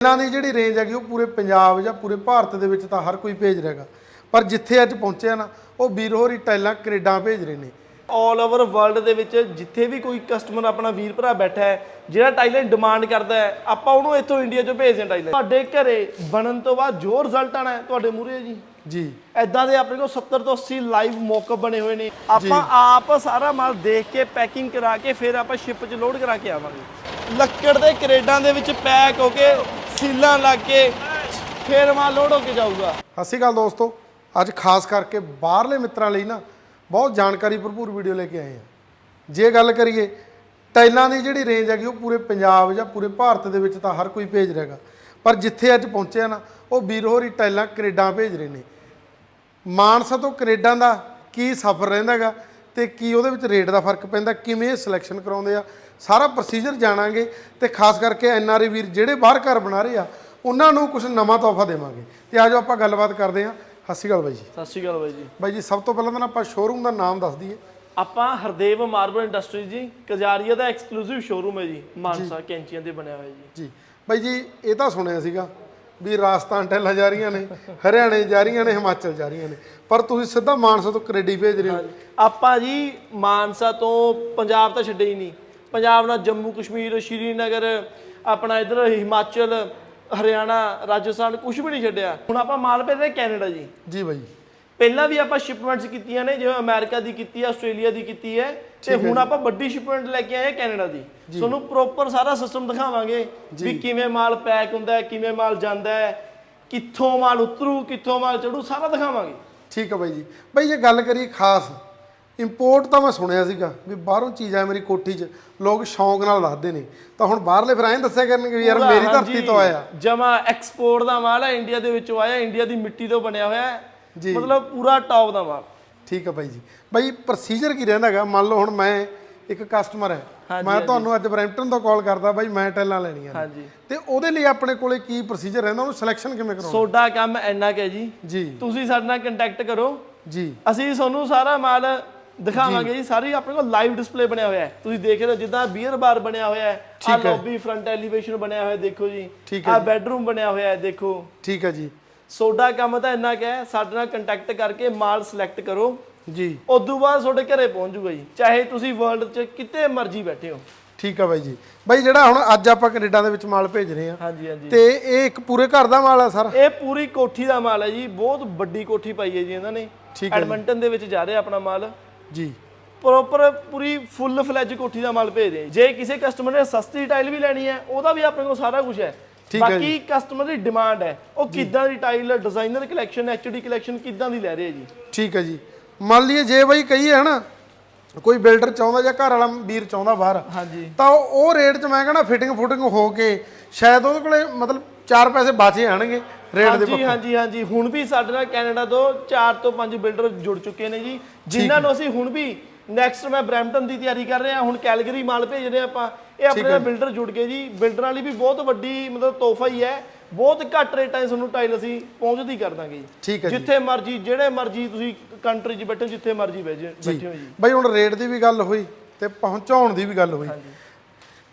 ਇਹਨਾਂ ਦੀ ਜਿਹੜੀ ਰੇਂਜ ਹੈਗੀ ਉਹ ਪੂਰੇ ਪੰਜਾਬ ਜਾਂ ਪੂਰੇ ਭਾਰਤ ਦੇ ਵਿੱਚ ਤਾਂ ਹਰ ਕੋਈ ਭੇਜ ਰਿਹਾਗਾ ਪਰ ਜਿੱਥੇ ਅੱਜ ਪਹੁੰਚਿਆ ਨਾ, ਉਹ ਵੀਰ ਹੋਰੀ ਟਾਈਲਾਂ ਕੈਨੇਡਾ ਭੇਜ ਰਹੇ ਨੇ। ਆਲ ਓਵਰ ਵਰਲਡ ਦੇ ਵਿੱਚ ਜਿੱਥੇ ਵੀ ਕੋਈ ਕਸਟਮਰ ਆਪਣਾ ਵੀਰ ਭਰਾ ਬੈਠਾ ਹੈ, ਜਿਹੜਾ ਟਾਈਲਾਂ ਡਿਮਾਂਡ ਕਰਦਾ ਹੈ, ਆਪਾਂ ਉਹਨੂੰ ਇੱਥੋਂ ਇੰਡੀਆ ਚੋਂ ਭੇਜਦੇ ਹਾਂ ਟਾਈਲਾਂ। ਤੁਹਾਡੇ ਘਰੇ ਬਣਨ ਤੋਂ ਬਾਅਦ ਜੋ ਰਿਜ਼ਲਟ ਆਣਾ ਹੈ, ਤੁਹਾਡੇ ਮੂਹਰੇ ਜੀ। ਜੀ। ਐਦਾਂ ਦੇ ਆਪਣੇ ਕੋਲ 70 ਤੋਂ 80 ਲਾਈਵ ਮੌਕਅਪ ਬਣੇ ਹੋਏ ਨੇ। ਆਪਾਂ ਆਪ ਸਾਰਾ ਮਾਲ ਦੇਖ ਕੇ ਪੈਕਿੰਗ ਕਰਾ ਕੇ ਫਿਰ ਆਪਾਂ ਸ਼ਿਪ 'ਚ ਲੋਡ ਕਰਾ ਕੇ ਆਵਾਂਗੇ। ਲੱਕੜ ਦੇ ਕਰੇਡਾਂ ਦੇ ਵਿੱਚ ਪੈਕ ਹੋ ਕੇ ਸੀਲਾਂ ਲੱਗ ਕੇ ਫਿਰ ਮਾਲ ਲੋਡ ਹੋ ਕੇ ਜਾਊਗਾ। ਸਤਿ ਅਕਾਲ ਦੋਸਤੋ। ਅੱਜ ਖਾਸ ਕਰਕੇ ਬਾਹਰਲੇ ਮਿੱਤਰਾਂ ਲਈ ਨਾ ਬਹੁਤ ਜਾਣਕਾਰੀ ਭਰਪੂਰ ਵੀਡੀਓ ਲੈ ਕੇ ਆਏ ਹਾਂ ਜੇ ਗੱਲ ਕਰੀਏ ਟਾਈਲਾਂ ਦੀ ਜਿਹੜੀ ਰੇਂਜ ਹੈਗੀ ਉਹ ਪੂਰੇ ਪੰਜਾਬ ਜਾਂ ਪੂਰੇ ਭਾਰਤ ਦੇ ਵਿੱਚ ਤਾਂ ਹਰ ਕੋਈ ਭੇਜ ਰਿਹਾਗਾ ਪਰ ਜਿੱਥੇ ਅੱਜ ਪਹੁੰਚਿਆ ਨਾ ਉਹ ਵੀਰ ਹੋਰੀ ਟਾਈਲਾਂ ਕੈਨੇਡਾ ਭੇਜ ਰਹੇ ਨੇ। ਮਾਨਸਾ ਤੋਂ ਕੈਨੇਡਾ ਦਾ ਕੀ ਸਫ਼ਰ ਰਹਿੰਦਾਗਾ ਤੇ ਕੀ ਉਹਦੇ ਵਿੱਚ ਰੇਟ ਦਾ ਫ਼ਰਕ ਪੈਂਦਾ ਕਿਵੇਂ ਸਿਲੈਕਸ਼ਨ ਕਰਾਉਂਦੇ ਆ ਸਾਰਾ ਪ੍ਰੋਸੀਜਰ ਜਾਣਾਂਗੇ ਤੇ ਖਾਸ ਕਰਕੇ ਐਨਆਰਆਈ ਵੀਰ ਜਿਹੜੇ ਬਾਹਰ ਘਰ ਬਣਾ ਰਹੇ ਆ ਉਹਨਾਂ ਨੂੰ ਕੁਝ ਨਵਾਂ ਤੋਹਫਾ ਦੇਵਾਂਗੇ। ਤੇ ਆਜੋ ਆਪਾਂ ਗੱਲਬਾਤ ਕਰਦੇ ਹਾਂ। ਸਤਿ ਸ਼੍ਰੀ ਅਕਾਲ ਬਾਈ ਜੀ। ਸਤਿ ਸ਼੍ਰੀ ਅਕਾਲ ਬਾਈ ਜੀ। ਬਾਈ ਜੀ ਸਭ ਤੋਂ ਪਹਿਲਾਂ ਤਾਂ ਆਪਾਂ ਸ਼ੋਰੂਮ ਦਾ ਨਾਮ ਦੱਸ ਦਈਏ। ਆਪਾਂ ਹਰਦੇਵ ਮਾਰਬਲ ਇੰਡਸਟਰੀ ਜੀ ਕਜਾਰੀਆ ਦਾ ਐਕਸਕਲੂਸਿਵ ਸ਼ੋਰੂਮ ਹੈ ਜੀ। ਮਾਨਸਾ ਕੈਂਚੀਆਂ ਤੇ ਬਣਿਆ ਹੋਇਆ ਜੀ। ਜੀ। ਬਾਈ ਜੀ ਇਹ ਤਾਂ ਸੁਣਿਆ ਸੀਗਾ। ਵੀ ਰਾਜਸਥਾਨ ਟੈਲਾਂ ਜਾ ਰਹੀਆਂ ਨੇ ਹਰਿਆਣੇ ਜਾ ਰਹੀਆਂ ਨੇ ਹਿਮਾਚਲ ਜਾ ਰਹੀਆਂ ਨੇ। ਪਰ ਤੁਸੀਂ ਸਿੱਧਾ ਮਾਨਸਾ ਤੋਂ ਕੈਨੇਡੀ ਭੇਜ ਰਹੇ ਹੋ। ਆਪਾਂ ਜੀ ਮਾਨਸਾ ਤੋਂ ਪੰਜਾਬ ਤਾਂ ਛੱਡੇ ਹੀ ਨਹੀਂ। ਪੰਜਾਬ ਨਾਲ ਜੰਮੂ ਕਸ਼ਮੀਰ ਸ਼੍ਰੀਨਗਰ ਆਪਣਾ ਇਧਰ ਹਿਮਾਚਲ ਹਰਿਆਣਾ ਰਾਜਸਥਾਨ ਕੁਝ ਵੀ ਨਹੀਂ ਛੱਡਿਆ। ਹੁਣ ਆਪਾਂ ਮਾਲ ਭੇਜਦੇ ਕੈਨੇਡਾ ਜੀ। ਜੀ ਬਾਈ। ਪਹਿਲਾਂ ਵੀ ਆਪਾਂ ਸ਼ਿਪਮੈਂਟਸ ਕੀਤੀਆਂ ਨੇ ਜਿਵੇਂ ਅਮਰੀਕਾ ਦੀ ਕੀਤੀ ਹੈ ਆਸਟ੍ਰੇਲੀਆ ਦੀ ਕੀਤੀ ਹੈ ਤੇ ਹੁਣ ਆਪਾਂ ਵੱਡੀ ਸ਼ਿਪਮੈਂਟ ਲੈ ਕੇ ਆਏ ਹਾਂ ਕੈਨੇਡਾ ਦੀ। ਤੁਹਾਨੂੰ ਪ੍ਰੋਪਰ ਸਾਰਾ ਸਿਸਟਮ ਦਿਖਾਵਾਂਗੇ ਵੀ ਕਿਵੇਂ ਮਾਲ ਪੈਕ ਹੁੰਦਾ ਹੈ ਕਿਵੇਂ ਮਾਲ ਜਾਂਦਾ ਹੈ ਕਿੱਥੋਂ ਮਾਲ ਉਤਰੂ ਕਿੱਥੋਂ ਮਾਲ ਚੜੂ ਸਾਰਾ ਦਿਖਾਵਾਂਗੇ। ਠੀਕ ਹੈ ਬਾਈ ਜੀ। ਬਾਈ ਜੇ ਗੱਲ ਕਰੀਏ ਖਾਸ ਇੰਪੋਰਟ ਤਾਂ ਮੈਂ ਸੁਣਿਆ ਸੀਗਾ ਵੀ ਬਾਹਰੋਂ ਚੀਜ਼ ਆ ਮੇਰੀ ਕੋਠੀ 'ਚ ਲੋਕ ਸ਼ੌਂਕ ਨਾਲ ਦੱਸਦੇ ਨੇ। ਤਾਂ ਹੁਣ ਬਾਹਰਲੇ ਫਿਰ ਐਂ ਦੱਸਿਆ ਕਰਨਗੇ ਵੀ ਯਾਰ ਮੇਰੀ ਧਰਤੀ ਤੋਂ ਆਇਆ। ਜਮਾ ਐਕਸਪੋਰਟ ਦਾ ਮਾਲ ਹੈ ਇੰਡੀਆ ਦੇ ਵਿੱਚੋਂ ਆਇਆ ਇੰਡੀਆ ਦੀ ਮਿੱਟੀ ਤੋਂ ਬਣਿਆ ਹੋਇਆ ਹੈ। ਜੀ। ਮਤਲਬ ਪੂਰਾ ਟੌਪ ਦਾ ਮਾਲ। ਠੀਕ ਹੈ ਬਾਈ ਜੀ। ਬਾਈ ਪ੍ਰੋਸੀਜਰ ਕੀ ਰਹਿੰਦਾਗਾ ਮੰਨ ਲਓ ਹੁਣ ਮੈਂ ਇੱਕ ਕਸਟਮਰ ਹੈ। ਮੈਂ ਤੁਹਾਨੂੰ ਅੱਜ ਬਰੈਂਪਟਨ ਤੋਂ ਕਾਲ ਕਰਦਾ ਬਾਈ ਮੈਂ ਟੈਲਾਂ ਲੈਣੀਆਂ ਨੇ। ਹਾਂਜੀ। ਤੇ ਉਹਦੇ ਲਈ ਆਪਣੇ ਕੋਲੇ ਕੀ ਪ੍ਰੋਸੀਜਰ ਰਹਿੰਦਾ? ਉਹਨੂੰ ਸਿਲੈਕਸ਼ਨ ਕਿਵੇਂ ਕਰਾਉਣਾ? ਸੋਡਾ ਕੰਮ ਇੰਨਾ ਕਿ ਜੀ। ਜੀ। ਤੁਸੀਂ ਸਾਡੇ ਨਾਲ ਕੰਟੈਕਟ ਕਰੋ। ਜੀ। ਅਸੀਂ ਤੁਹਾਨੂੰ ਸਾਰਾ ਮਾਲ ਦਿਖਾਵਾਂਗੇ ਜੀ। ਸਾਰੀ ਆਪਣੇ ਕੋਲ ਲਾਈਵ ਡਿਸਪਲੇ ਬਣਿਆ ਹੋਇਆ ਹੈ। ਤੁਸੀਂ ਦੇਖ ਰਹੇ ਹੋ ਜਿੱਦਾਂ ਬੀਅਰ ਬਾਰ ਬਣਿਆ ਹੋਇਆ ਹੈ। ਆ ਲੌਬੀ ਫਰੰਟ ਐਲੀਵੇਸ਼ਨ ਬਣਿਆ ਹੋਇਆ ਦੇਖੋ ਜੀ। ਆ ਬੈੱਡਰੂਮ ਬਣਿਆ ਹੋਇਆ ਹੈ ਦੇਖੋ। ਠੀਕ ਹੈ ਜੀ। ਸੋਡਾ ਕੰਮ ਤਾਂ ਇੰਨਾ ਕਿ ਹੈ ਸਾਡੇ ਨਾਲ ਕੰਟੈਕਟ ਕਰਕੇ ਮਾਲ ਸਿਲੈਕਟ ਕਰੋ। ਜੀ। ਉਦੋਂ ਬਾਅਦ ਤੁਹਾਡੇ ਘਰੇ ਪਹੁੰਚ ਜੂਗਾ ਜੀ ਚਾਹੇ ਤੁਸੀਂ ਵਰਲਡ 'ਚ ਕਿਤੇ ਮਰਜ਼ੀ ਬੈਠੇ ਹੋ। ਠੀਕ ਹੈ ਬਾਈ ਜੀ। ਬਾਈ ਜਿਹੜਾ ਹੁਣ ਅੱਜ ਆਪਾਂ ਕੈਨੇਡਾ ਦੇ ਵਿੱਚ ਮਾਲ ਭੇਜ ਰਹੇ ਆ ਹਾਂਜੀ ਹਾਂਜੀ। ਤੇ ਇਹ ਇੱਕ ਪੂਰੇ ਘਰ ਦਾ ਮਾਲ ਆ ਸਰ? ਇਹ ਪੂਰੀ ਕੋਠੀ ਦਾ ਮਾਲ ਹੈ ਜੀ ਬਹੁਤ ਵੱਡੀ ਕੋਠੀ ਪਾਈ ਹੈ ਜੀ ਇਹਨਾਂ ਨੇ। ਠੀਕ ਐਡਮੰਟਨ ਦੇ ਵਿੱਚ ਜਾ ਰਿਹਾ ਆਪਣਾ ਮਾਲ। ਜੀ। ਪ੍ਰੋਪਰ ਪੂਰੀ ਫੁੱਲ ਫਲੈਜ ਕੋਠੀ ਦਾ ਮਾਲ ਭੇਜ ਰਹੇ ਜੇ। ਕਿਸੇ ਕਸਟਮਰ ਨੇ ਸਸਤੀ ਟਾਈਲ ਵੀ ਲੈਣੀ ਹੈ ਉਹਦਾ ਵੀ ਆਪਣੇ ਕੋਲ ਸਾਰਾ ਕੁਝ ਹੈ। ਬਾਕੀ ਕਸਟਮਰ ਦੀ ਡਿਮਾਂਡ ਹੈ। ਉਹ ਕਿੱਦਾਂ ਦੀ tile designer collection HD collection ਕਿੱਦਾਂ ਦੀ ਲੈ ਰਹੇ ਹੈ ਜੀ? ਠੀਕ ਹੈ ਜੀ। ਮੰਨ ਲਈਏ ਜੇ ਬਾਈ ਕਹੀਏ ਹਨਾ ਕੋਈ ਬਿਲਡਰ ਚਾਹੁੰਦਾ ਜਾਂ ਘਰ ਵਾਲਾ ਵੀਰ ਚਾਹੁੰਦਾ ਬਾਹਰ ਹਾਂਜੀ। ਤਾਂ ਉਹ ਰੇਟ 'ਚ ਮੈਂ ਕਹਿੰਦਾ ਫਿਟਿੰਗ ਫੁਟਿੰਗ ਹੋ ਕੇ ਸ਼ਾਇਦ ਉਹਦੇ ਕੋਲੇ ਮਤਲਬ 4 ਪੈਸੇ ਬਚੇ ਆਣਗੇ ਰੇਟ ਦੇ ਹਾਂਜੀ ਹਾਂਜੀ ਹਾਂਜੀ। ਹੁਣ ਵੀ ਸਾਡੇ ਨਾਲ ਕੈਨੇਡਾ ਤੋਂ 4 ਤੋਂ 5 ਬਿਲਡਰ ਜੁੜ ਚੁੱਕੇ ਨੇ ਜੀ। ਜਿਨ੍ਹਾਂ ਨੂੰ ਅਸੀਂ ਹੁਣ ਵੀ ਨੈਕਸਟ ਮੈਂ ਬ੍ਰੈਂਪਟਨ ਦੀ ਤਿਆਰੀ ਕਰ ਰਿਹਾ। ਹੁਣ ਕੈਲਗਰੀ ਮਾਲ ਭੇਜ ਰਹੇ ਆਪਾਂ। ਇਹ ਆਪਣੇ ਨਾਲ ਬਿਲਡਰ ਜੁੜ ਗਏ ਜੀ। ਬਿਲਡਰ ਵਾਲੀ ਵੀ ਬਹੁਤ ਵੱਡੀ ਮਤਲਬ ਤੋਹਫਾ ਹੀ ਹੈ। ਬਹੁਤ ਘੱਟ ਰੇਟਾਂ 'ਚ ਤੁਹਾਨੂੰ ਟਾਈਲ ਅਸੀਂ ਪਹੁੰਚਦੀ ਕਰ ਦਾਂਗੇ ਜੀ। ਠੀਕ ਹੈ ਜੀ। ਜਿੱਥੇ ਮਰਜ਼ੀ ਜਿਹੜੇ ਮਰਜ਼ੀ ਤੁਸੀਂ ਕੰਟਰੀ 'ਚ ਬੈਠੇ ਜਿੱਥੇ ਮਰਜ਼ੀ ਬੈਠੇ ਬੈਠੇ ਹੋ ਜੀ। ਬਾਈ ਹੁਣ ਰੇਟ ਦੀ ਵੀ ਗੱਲ ਹੋਈ ਤੇ ਪਹੁੰਚਾਉਣ ਦੀ ਵੀ ਗੱਲ ਹੋਈ।